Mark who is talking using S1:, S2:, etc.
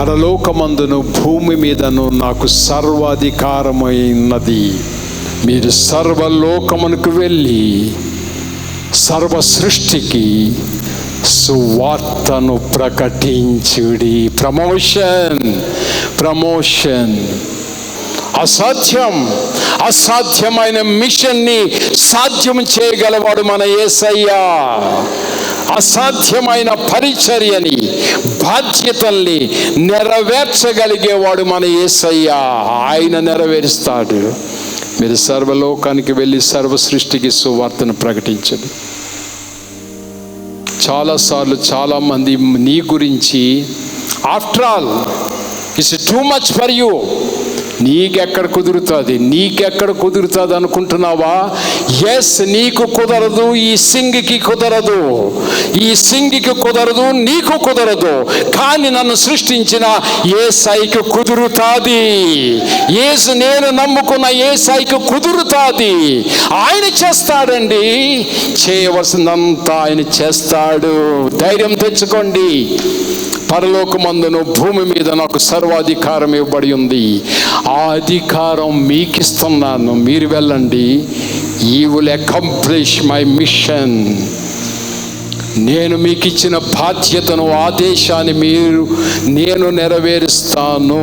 S1: పరలోకమందును భూమి మీదను నాకు సర్వాధికారమైనది. మీరు సర్వలోకమునకు వెళ్ళి సర్వ సృష్టికి సువార్తను ప్రకటించుడి. Promotion promotion. అసాధ్యం అసాధ్యమైన మిషన్ని సాధ్యం చేయగలవాడు మన ఏసయ్యా. అసాధ్యమైన పరిచర్యని బాధ్యతల్ని నెరవేర్చగలిగేవాడు మన ఏసయ్య. ఆయన నెరవేరుస్తాడు. మీరు సర్వలోకానికి వెళ్ళి సర్వ సృష్టికి సువార్తను ప్రకటించండి. చాలాసార్లు చాలామంది నీ గురించి after all it's too much for you. నీకెక్కడ కుదురుతుంది? నీకెక్కడ కుదురుతుంది అనుకుంటున్నావా? ఎస్ నీకు కుదరదు ఈ సింగికి కుదరదు. ఈ సింగికి కుదరదు నీకు కుదరదు. కానీ నన్ను సృష్టించిన ఏ సైకి కుదురుతాది. ఏసు నేను నమ్ముకున్న ఏ సైకి కుదురుతాది. ఆయన చేస్తాడండి. చేయవలసిందంతా ఆయన చేస్తాడు. ధైర్యం తెచ్చుకోండి. పరలోకమందును భూమి మీద నాకు సర్వాధికారం ఇవ్వబడి ఉంది. ఆ అధికారం మీకు ఇస్తున్నాను మీరు వెళ్ళండి. ఈ విల్ అకంప్లిష్ మై మిషన్ నేను మీకు ఇచ్చిన బాధ్యతను ఆదేశాన్ని మీరు నేను నెరవేరుస్తాను.